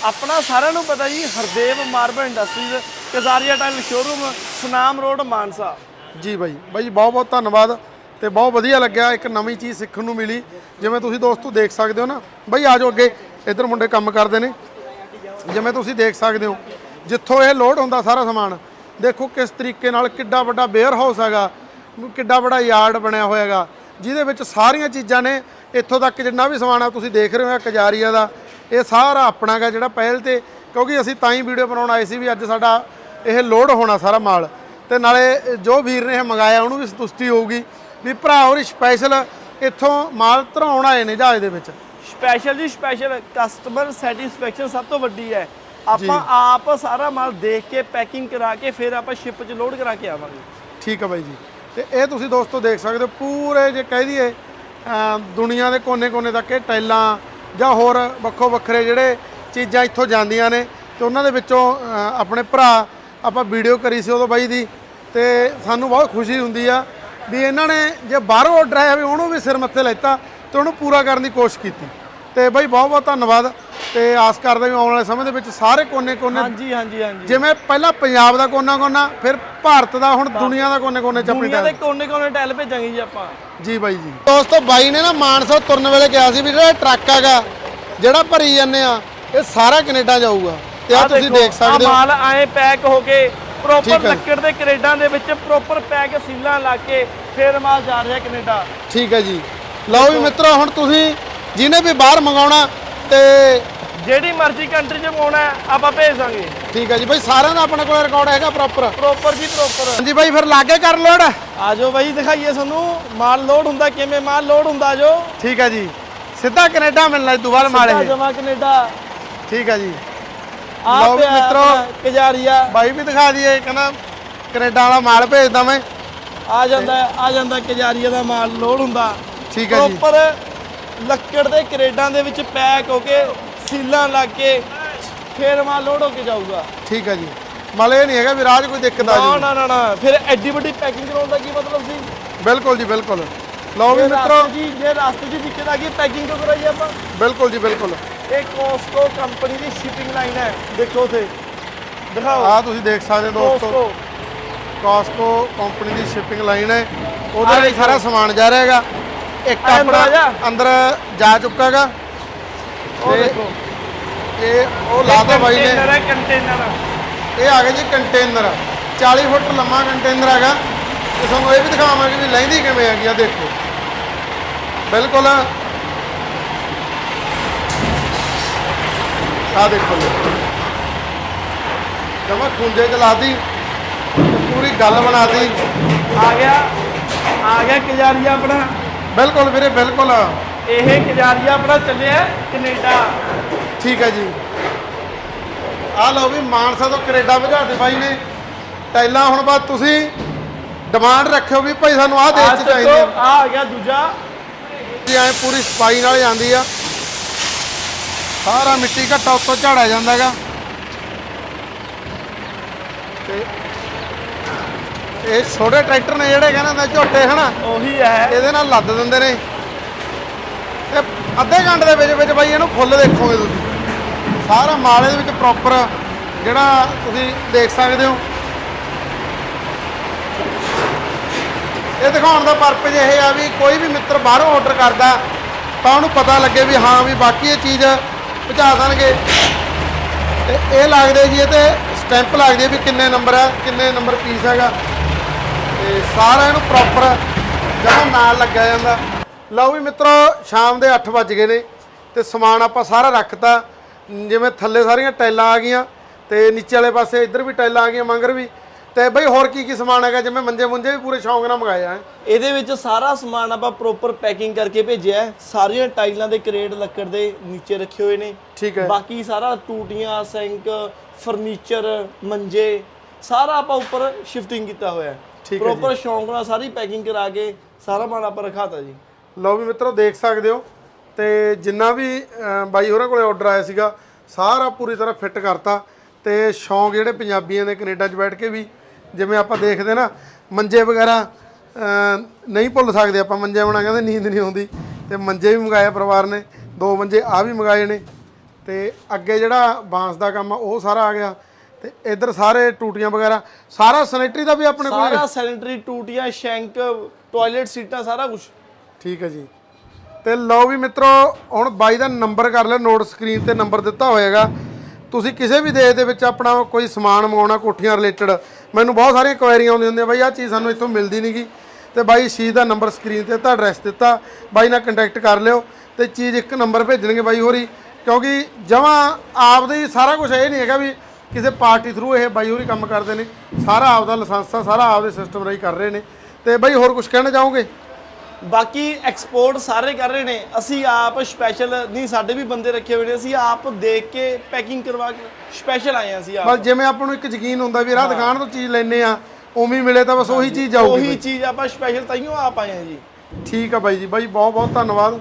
ਆਪਣਾ ਸਾਰਿਆਂ ਨੂੰ ਪਤਾ ਜੀ Hardev marble industries Kajaria tile showroom Sunam road Mansa. ਜੀ ਬਾਈ ਬਾਈ ਜੀ ਬਹੁਤ ਬਹੁਤ ਧੰਨਵਾਦ। ਤੇ ਬਹੁਤ ਵਧੀਆ ਲੱਗਿਆ ਇੱਕ ਨਵੀਂ ਚੀਜ਼ ਸਿੱਖਣ ਨੂੰ ਮਿਲੀ। ਜਿਵੇਂ ਤੁਸੀਂ ਦੋਸਤੋ ਦੇਖ ਸਕਦੇ ਹੋ ਨਾ ਬਾਈ ਆਜੋ ਅੱਗੇ ਇੱਧਰ ਮੁੰਡੇ ਕੰਮ ਕਰਦੇ ਨੇ। ਜਿਵੇਂ ਤੁਸੀਂ ਦੇਖ ਸਕਦੇ ਹੋ ਜਿੱਥੋਂ ਇਹ ਲੋਡ ਹੁੰਦਾ ਸਾਰਾ ਸਮਾਨ ਦੇਖੋ ਕਿਸ ਤਰੀਕੇ ਨਾਲ ਕਿੱਡਾ ਵੱਡਾ ਵੇਅਰ ਹਾਊਸ ਹੈਗਾ ਕਿੱਡਾ ਵੱਡਾ ਯਾਰਡ ਬਣਿਆ ਹੋਇਆ ਹੈਗਾ। ਜਿਹਦੇ ਵਿੱਚ ਸਾਰੀਆਂ ਚੀਜ਼ਾਂ ਨੇ ਇੱਥੋਂ ਤੱਕ ਜਿੰਨਾ ਵੀ ਸਮਾਨ ਆ ਤੁਸੀਂ ਦੇਖ ਰਹੇ ਹੋ ਕਜਾਰੀਆ ਦਾ ਇਹ ਸਾਰਾ ਆਪਣਾ ਗਾ ਜਿਹੜਾ ਪਹਿਲ ਤੇ ਕਿਉਂਕਿ ਅਸੀਂ ਤਾਂ ਹੀ ਵੀਡੀਓ ਬਣਾਉਣ ਆਏ ਸੀ ਵੀ ਅੱਜ ਸਾਡਾ ਇਹ ਲੋਡ ਹੋਣਾ ਸਾਰਾ ਮਾਲ। ਤੇ ਨਾਲੇ ਜੋ ਵੀਰ ਨੇ ਇਹ ਮੰਗਾਇਆ ਉਹਨੂੰ ਵੀ ਸੰਤੁਸ਼ਟੀ ਹੋਊਗੀ ਵੀ ਭਰਾ ਹੋਰ ਸਪੈਸ਼ਲ ਇੱਥੋਂ ਮਾਲ ਧਰਾਉਣ ਆਏ ਨੇ ਜਹਾਜ਼ ਦੇ ਵਿੱਚ। ਸਪੈਸ਼ਲ ਜੀ ਸਪੈਸ਼ਲ ਕਸਟਮਰ ਸੈਟੀਸਫੈਕਸ਼ਨ ਸਭ ਤੋਂ ਵੱਡੀ ਹੈ। ਆਪਾਂ ਆਪ ਸਾਰਾ ਮਾਲ ਦੇਖ ਕੇ ਪੈਕਿੰਗ ਕਰਾ ਕੇ ਫਿਰ ਆਪਾਂ ਸ਼ਿਪ 'ਚ ਲੋਡ ਕਰਾ ਕੇ ਆਵਾਂਗੇ। ਠੀਕ ਹੈ ਬਾਈ ਜੀ। ਤੇ ਇਹ ਤੁਸੀਂ ਦੋਸਤੋ ਦੇਖ ਸਕਦੇ ਹੋ, ਪੂਰੇ ਜੇ ਕਹਿ ਦਈਏ ਦੁਨੀਆ ਦੇ ਕੋਨੇ-ਕੋਨੇ ਤੱਕ ਇਹ ਟਾਈਲਾਂ ਜਾਂ ਹੋਰ ਵੱਖੋ ਵੱਖਰੇ ਜਿਹੜੇ ਚੀਜ਼ਾਂ ਇੱਥੋਂ ਜਾਂਦੀਆਂ ਨੇ ਤੇ ਉਹਨਾਂ ਦੇ ਵਿੱਚੋਂ ਆਪਣੇ ਭਰਾ ਆਪਾਂ ਵੀਡੀਓ ਕਰੀ ਸੀ ਉਦੋਂ ਬਾਈ ਦੀ ਤੇ ਸਾਨੂੰ ਬਹੁਤ ਖੁਸ਼ੀ ਹੁੰਦੀ ਆ ਵੀ ਇਹਨਾਂ ਨੇ ਜੇ ਬਾਹਰੋਂ ਆਰਡਰ ਆਇਆ ਵੀ ਉਹਨੂੰ ਵੀ ਸਿਰ ਮੱਥੇ ਲੈਤਾ ਤੇ ਉਹਨੂੰ ਪੂਰਾ ਕਰਨ ਦੀ ਕੋਸ਼ਿਸ਼ ਕੀਤੀ। ਤੇ ਬਾਈ ਬਹੁਤ ਬਹੁਤ ਧੰਨਵਾਦ। ਤੇ ਆਸ ਕਰਦੇ ਵੀ ਆਉਣ ਵਾਲੇ ਸਮੇਂ ਦੇ ਵਿੱਚ ਸਾਰੇ ਕੋਨੇ-ਕੋਨੇ ਹਾਂਜੀ ਹਾਂਜੀ ਹਾਂਜੀ। ਜਿਵੇਂ ਪਹਿਲਾਂ ਪੰਜਾਬ ਦਾ ਕੋਨਾ-ਕੋਨਾ ਫਿਰ ਭਾਰਤ ਦਾ ਹੁਣ ਦੁਨੀਆ ਦਾ ਕੋਨੇ-ਕੋਨੇ ਚ ਆਪਣੀ ਦੁਨੀਆ ਦੇ ਕੋਨੇ-ਕੋਨੇ ਟੈਲ ਭੇਜਾਂਗੇ ਜੀ ਆਪਾਂ। ਜੀ ਬਾਈ ਜੀ। ਦੋਸਤੋ ਬਾਈ ਨੇ ਨਾ ਮਾਨਸਾ ਤੁਰਨ ਵੇਲੇ ਕਿਹਾ ਸੀ ਵੀ ਜਿਹੜਾ ਟਰੱਕ ਹੈਗਾ ਜਿਹੜਾ ਭਰੀ ਜਾਂਦੇ ਆ ਇਹ ਸਾਰਾ ਕੈਨੇਡਾ ਜਾਊਗਾ। ਤੇ ਆ ਤੁਸੀਂ ਦੇਖੋ, ਸਕਦੇ ਹੋ। ਮਾਲ ਐ ਪੈਕ ਹੋ ਕੇ ਪ੍ਰੋਪਰ ਠੀਕ ਹੈ। ਲੱਕੜ ਦੇ ਕਰੇਡਾਂ ਦੇ ਵਿੱਚ ਪ੍ਰੋਪਰ ਪੈਕ ਸੀਲਾਂ ਲਾ ਕੇ ਫਿਰ ਮਾਲ ਜਾ ਰਿਹਾ ਕੈਨੇਡਾ। ਠੀਕ ਹੈ ਜੀ। ਲਓ ਵੀ ਮਿੱਤਰੋ ਹੁਣ ਤੁਸੀਂ ਜਿਹਨੇ ਵੀ ਬਾਹਰ ਮੰਗਾਉਣਾ ਤੇ ਜਿਹੜੀ ਮਰਜ਼ੀ ਕੰਟਰੀ 'ਚ ਪਾਉਣਾ ਆਪਾਂ ਭੇਜ ਦਾਂਗੇ। ਠੀਕ ਹੈ ਜੀ ਬਾਈ ਸਾਰਿਆਂ ਦਾ ਆਪਣੇ ਕੋਲ ਰਿਕਾਰਡ ਹੈਗਾ ਪ੍ਰੋਪਰ ਪ੍ਰੋਪਰ ਜੀ ਪ੍ਰੋਪਰ ਹਾਂਜੀ ਬਾਈ ਫਿਰ ਲਾਗੇ ਕਰ ਲੋੜ। ਆਜੋ ਬਾਈ ਦਿਖਾਈਏ ਤੁਹਾਨੂੰ ਮਾਲ ਲੋਡ ਹੁੰਦਾ ਕਿਵੇਂ ਮਾਲ ਲੋਡ ਹੁੰਦਾ ਜੋ ਠੀਕ ਹੈ ਜੀ। ਸਿੱਧਾ ਕੈਨੇਡਾ ਮਿਲਣਾ ਇਸ ਤੋਂ ਬਾਅਦ ਮਾਲ ਇਹ। ਜਮਾ ਕੈਨੇਡਾ। ਠੀਕ ਹੈ ਜੀ। ਲਓ ਵੀ ਮਿੱਤਰੋ। ਕਜਾਰੀਆ। ਬਾਈ ਵੀ ਦਿਖਾ ਦਈਏ ਕਹਿੰਦਾ ਕੈਨੇਡਾ ਵਾਲਾ ਮਾਲ ਭੇਜਦਾ ਮੈਂ। ਆ ਜਾਂਦਾ ਆ ਜਾਂਦਾ ਕਜਾਰੀਆ ਦਾ ਮਾਲ ਲੋਡ ਹੁੰਦਾ। ਠੀਕ ਹੈ ਜੀ। ਪ੍ਰੋਪਰ ਲੱਕੜ ਦੇ ਕਰੇਡਾਂ ਦੇ ਵਿੱਚ ਪੈਕ ਹੋ ਕੇ ਸੀਲਾਂ ਲੱਗ ਕੇ ਫਿਰ ਮਾਲ ਲੋਡ ਹੋ ਕੇ ਜਾਊਗਾ। ਠੀਕ ਹੈ ਜੀ। ਮਤਲਬ ਇਹ ਨਹੀਂ ਹੈਗਾ ਵੀ ਰਾਜ ਕੋਈ ਦਿੱਕਤ ਆ ਨਾ ਜੀ ਨਾ ਨਾ ਨਾ। ਫਿਰ ਐਡੀ ਵੱਡੀ ਪੈਕਿੰਗ ਕਰਾਉਣ ਦਾ ਕੀ ਮਤਲਬ ਸੀ? ਬਿਲਕੁਲ ਜੀ ਬਿਲਕੁਲ। ਲਓ ਵੀ ਜੇ ਮਿੱਤਰੋ। ਰਾਸਤੇ ਜੀ ਜੇ ਰਾਸਤੇ 'ਚ ਦਿੱਕਤ ਆ ਗਈ ਪੈਕਿੰਗ ਕਿਉਂ ਕਰਾਈਏ ਆਪਾਂ? ਬਿਲਕੁਲ ਜੀ ਬਿਲਕੁਲ। ਇਹ ਕੋਸਕੋ ਕੰਪਨੀ ਦੀ ਸ਼ਿਪਿੰਗ ਲਾਈਨ ਹੈ। ਦੇਖੋ ਉਥੇ। ਦਿਖਾਓ। ਆ ਤੁਸੀਂ ਦੇਖ ਸਕਦੇ ਹੋ ਦੋਸਤੋ। ਕੋਸਕੋ ਕਾਸਕੋ ਕੰਪਨੀ ਦੀ ਸ਼ਿਪਿੰਗ ਲਾਈਨ ਹੈ। ਉਹਦੇ ਆਹ ਲਈ ਦੇਖੋ। ਸਾਰਾ ਸਮਾਨ ਜਾ ਰਿਹਾ ਹੈਗਾ। ਇੱਕ ਆਹ ਅੰਦਰ ਆਪਣਾ ਆ ਜਾ। ਅੰਦਰ ਜਾ ਚੁੱਕਾ ਹੈਗਾ। ਉਹ ਦੇਖੋ। ਇਹ ਉਹ ਲਾਦਾ ਬਾਈ ਨੇ। ਕੰਟੇਨਰ ਹੈ ਕੰਟੇਨਰ ਇਹ ਆ ਗਿਆ ਜੀ ਕੰਟੇਨਰ 40 ਫੁੱਟ ਲੰਮਾ ਕੰਟੇਨਰ ਹੈਗਾ। ਤੇ ਤੁਹਾਨੂੰ ਇਹ ਵੀ ਦਿਖਾਵਾਂਗੇ ਵੀ ਲੈਂਦੀ ਕਿਵੇਂ ਹੈਗੀ ਆ ਦੇਖੋ। ਬਿਲਕੁਲ। ਆ ਦੇਖੋ ਜਮਾ ਖੁੰਝੇ ਚ ਲਾਤੀ। ਪੂਰੀ ਗੱਲ ਬਣਾਤੀ। ਆ ਗਿਆ ਆ ਗਿਆ ਕਜਾਰੀਆ ਆਪਣਾ। ਬਿਲਕੁਲ ਵੀਰੇ ਬਿਲਕੁਲ। ਇਹ ਕਜਾਰੀਆ ਆਪਣਾ ਚੱਲਿਆ ਕੈਨੇਡਾ। ਠੀਕ ਹੈ ਜੀ। ਆ ਲਓ ਵੀ ਮਾਨਸਾ ਤੋਂ ਕੈਨੇਡਾ ਭਜਾਤੇ ਬਾਈ ਨੇ। ਟਾਈਲਾਂ ਹੁਣ ਬਾਅਦ ਤੁਸੀਂ ਡਿਮਾਂਡ ਰੱਖਿਓ ਵੀ ਭਾਈ ਸਾਨੂੰ ਆਹ ਦੇਸ਼ ਚ ਚਾਹੀਦੀ ਆ। ਆ ਗਿਆ ਦੂਜਾ। ਜੀ ਐ ਪੂਰੀ ਸਫ਼ਾਈ ਨਾਲ ਜਾਂਦੀ ਆ। ਸਾਰਾ ਮਿੱਟੀ ਘੱਟਾ ਉੱਤੋਂ ਝਾੜਿਆ ਜਾਂਦਾਗਾ ਤੇ ਇਹ ਛੋਟੇ ਟਰੈਕਟਰ ਨੇ ਜਿਹੜੇ ਕਹਿੰਦੇ ਹੁੰਦੇ ਝੋਟੇ ਹਨਾ? ਉਹੀ ਹੈ। ਇਹਦੇ ਨਾਲ ਲੱਦ ਦਿੰਦੇ ਨੇ। ਅੱਧੇ ਘੰਟੇ ਦੇ ਵਿੱਚ ਵਿੱਚ ਬਾਈ ਇਹਨੂੰ ਫੁੱਲ ਦੇਖੋਗੇ ਤੁਸੀਂ। ਸਾਰਾ ਮਾਲ ਇਹਦੇ ਵਿੱਚ ਪ੍ਰੋਪਰ ਜਿਹੜਾ ਤੁਸੀਂ ਦੇਖ ਸਕਦੇ ਹੋ। ਇਹ ਦਿਖਾਉਣ ਦਾ ਪਰਪਸ ਇਹ ਆ ਵੀ ਕੋਈ ਵੀ ਮਿੱਤਰ ਬਾਹਰੋਂ ਆਰਡਰ ਕਰਦਾ, ਤਾਂ ਉਹਨੂੰ ਪਤਾ ਲੱਗੇ ਵੀ ਹਾਂ ਵੀ ਬਾਕੀ ਇਹ ਚੀਜ਼ ਪਹੁੰਚਾ ਦੇਣਗੇ। ਤੇ ਇਹ ਲੱਗਦੇ ਜੀ, ਇਹ ਤੇ ਸਟੈਂਪ ਲੱਗਦੀ ਹੈ ਵੀ ਕਿੰਨੇ ਨੰਬਰ ਹੈ ਕਿੰਨੇ ਨੰਬਰ ਪੀਸ ਹੈਗਾ। ਤੇ ਸਾਰਾ ਇਹਨੂੰ ਪ੍ਰੋਪਰ ਜਮਾਂ ਨਾਲ ਲੱਗਿਆ ਜਾਂਦਾ। ਲਓ ਵੀ ਮਿੱਤਰੋ ਸ਼ਾਮ ਦੇ 8 ਵੱਜ ਗਏ ਨੇ ਤੇ ਸਮਾਨ ਆਪਾਂ ਸਾਰਾ ਰੱਖਤਾ। ਜਿਵੇਂ ਥੱਲੇ ਸਾਰੀਆਂ ਟਾਈਲਾਂ ਆ ਗਈਆਂ ਤੇ ਨੀਚੇ ਵਾਲੇ ਪਾਸੇ ਇੱਧਰ ਵੀ ਟਾਈਲਾਂ ਆ ਗਈਆਂ ਮੰਗਰ ਵੀ। ਤੇ ਬਈ ਹੋਰ ਕੀ ਕੀ ਸਮਾਨ ਹੈਗਾ? ਜਿਵੇਂ ਮੰਜੇ ਮੁੰਜੇ ਵੀ ਪੂਰੇ ਸ਼ੌਂਕ ਨਾਲ ਮੰਗਾਏ ਆ। ਇਹਦੇ ਵਿੱਚ ਸਾਰਾ ਸਮਾਨ ਆਪਾਂ ਪ੍ਰੋਪਰ ਪੈਕਿੰਗ ਕਰਕੇ ਭੇਜਿਆ ਸਾਰੀਆਂ ਟਾਈਲਾਂ ਦੇ ਕਰੇਟ ਲੱਕੜ ਦੇ ਨੀਚੇ ਰੱਖੇ ਹੋਏ ਨੇ। ਠੀਕ ਹੈ। ਬਾਕੀ ਸਾਰਾ ਟੂਟੀਆਂ ਸਿੰਕ ਫਰਨੀਚਰ ਮੰਜੇ ਸਾਰਾ ਆਪਾਂ ਉੱਪਰ ਸ਼ਿਫਟਿੰਗ ਕੀਤਾ ਹੋਇਆ ਹੈ। ਪ੍ਰੋਪਰ ਸ਼ੌਂਕ ਨਾਲ ਸਾਰੀ ਪੈਕਿੰਗ ਕਰਾ ਕੇ ਸਾਰਾ ਮਾਲ ਆਪਾਂ ਰਖਾਤਾ ਜੀ। ਲਓ ਵੀ ਮਿੱਤਰੋ, ਦੇਖ ਸਕਦੇ ਹੋ। ਤੇ ਜਿੰਨਾ ਵੀ ਬਾਈ ਹੋਰਾਂ ਕੋਲੇ ਆਰਡਰ ਆਇਆ ਸੀਗਾ, ਸਾਰਾ ਪੂਰੀ ਤਰ੍ਹਾਂ ਫਿੱਟ ਕਰਤਾ। ਤੇ ਸ਼ੌਂਕ ਜਿਹੜੇ ਪੰਜਾਬੀਆਂ ਦੇ ਕੈਨੇਡਾ 'ਚ ਬੈਠ ਕੇ ਵੀ, ਜਿਵੇਂ ਆਪਾਂ ਦੇਖਦੇ ਨਾ, ਮੰਜੇ ਵਗੈਰਾ ਨਹੀਂ ਭੁੱਲ ਸਕਦੇ ਆਪਾਂ, ਮੰਜੇ ਬਣਾ ਕਹਿੰਦੇ ਨੀਂਦ ਨਹੀਂ ਆਉਂਦੀ। ਤੇ ਮੰਜੇ ਵੀ ਮੰਗਾਏ ਪਰਿਵਾਰ ਨੇ, ਦੋ ਮੰਜੇ ਆ ਵੀ ਮੰਗਾਏ ਨੇ। ਤੇ ਅੱਗੇ ਜਿਹੜਾ ਬਾਂਸ ਦਾ ਕੰਮ ਆ, ਉਹ ਸਾਰਾ ਆ ਗਿਆ। ਤੇ ਇੱਧਰ ਸਾਰੇ ਟੂਟੀਆਂ ਵਗੈਰਾ, ਸਾਰਾ ਸੈਨੇਟਰੀ ਦਾ ਵੀ ਆਪਣੇ ਕੋਲ? ਸਾਰਾ ਸੈਨੀਟਰੀ ਟੂਟੀਆਂ, ਸ਼ੈਂਕ ਟਾਇਲਟ ਸੀਟਾਂ, ਸਾਰਾ ਕੁਝ ਠੀਕ ਹੈ ਜੀ। ਤੇ ਲਓ ਵੀ ਮਿੱਤਰੋ, ਹੁਣ ਬਾਈ ਦਾ ਨੰਬਰ ਕਰ ਲਿਆ ਨੋਟ ਸਕਰੀਨ ਤੇ ਨੰਬਰ ਦਿੱਤਾ ਹੋਏਗਾ। ਤੁਸੀਂ ਕਿਸੇ ਵੀ ਦੇਸ਼ ਦੇ ਵਿੱਚ ਆਪਣਾ ਕੋਈ ਸਮਾਨ ਮੰਗਾਉਣਾ ਕੋਠੀਆਂ ਰਿਲੇਟਡ ਮੈਨੂੰ ਬਹੁਤ ਸਾਰੀਆਂ ਕੁਐਰੀਆਂ ਆਉਂਦੀਆਂ ਹੁੰਦੀਆਂ, ਬਾਈ ਆਹ ਚੀਜ਼ ਸਾਨੂੰ ਇੱਥੋਂ ਮਿਲਦੀ ਨਹੀਂਗੀ ਤੇ ਬਾਈ ਸ਼ੀਜ਼ ਦਾ ਨੰਬਰ ਸਕਰੀਨ ਤੇ ਤਾਂ ਐਡਰੈਸ ਦਿੱਤਾ, ਬਾਈ ਨਾਲ ਕੰਟੈਕਟ ਕਰ ਲਿਓ, ਤੇ ਚੀਜ਼ ਇੱਕ ਨੰਬਰ ਭੇਜਣਗੇ ਬਾਈ ਹੋਰੀ, ਕਿਉਂਕਿ ਜਮਾਂ ਆਪਦੇ ਹੀ ਸਾਰਾ ਕੁਝ ਇਹ ਨਹੀਂ ਹੈਗਾ ਵੀ ਕਿਸੇ ਪਾਰਟੀ ਥਰੂ ਇਹ ਬਾਈ ਹੋਰੀ ਕੰਮ ਕਰਦੇ ਨੇ, ਸਾਰਾ ਆਪਦਾ ਲਾਇਸੈਂਸ ਆ, ਸਾਰਾ ਆਪਦੇ ਸਿਸਟਮ ਰਾਹੀਂ ਕਰ ਰਹੇ ਨੇ। ਤੇ ਬਾਈ ਹੋਰ ਕੁਝ ਕਹਿਣਾ ਚਾਹੋਗੇ? ਬਾਕੀ ਐਕਸਪੋਰਟ ਸਾਰੇ ਕਰ ਰਹੇ ਨੇ। ਅਸੀਂ ਆਪ ਸਪੈਸ਼ਲ ਨਹੀਂ ਸਾਡੇ ਵੀ ਬੰਦੇ ਰੱਖੇ ਹੋਏ ਨੇ। ਅਸੀਂ ਆਪ ਦੇਖ ਕੇ ਪੈਕਿੰਗ ਕਰਵਾ ਕੇ ਸਪੈਸ਼ਲ ਆਏ ਹਾਂ ਅਸੀਂ ਆਪ। ਬਸ ਜਿਵੇਂ ਆਪਾਂ ਨੂੰ ਇੱਕ ਯਕੀਨ ਹੁੰਦਾ ਵੀ ਰਾਹ ਦੁਕਾਨ ਤੋਂ ਚੀਜ਼ ਲੈਨੇ ਆ ਉਵੇਂ ਹੀ ਮਿਲੇ ਤਾਂ ਬਸ ਉਹੀ ਚੀਜ਼ ਜਾਊਗੀ ਉਹੀ ਚੀਜ਼ ਆਪਾਂ ਸਪੈਸ਼ਲ ਤਾਈਓ ਆਪ ਆਏ ਹਾਂ ਜੀ। ਠੀਕ ਆ ਬਾਈ ਜੀ। ਬਾਈ ਬਹੁਤ ਬਹੁਤ ਧੰਨਵਾਦ।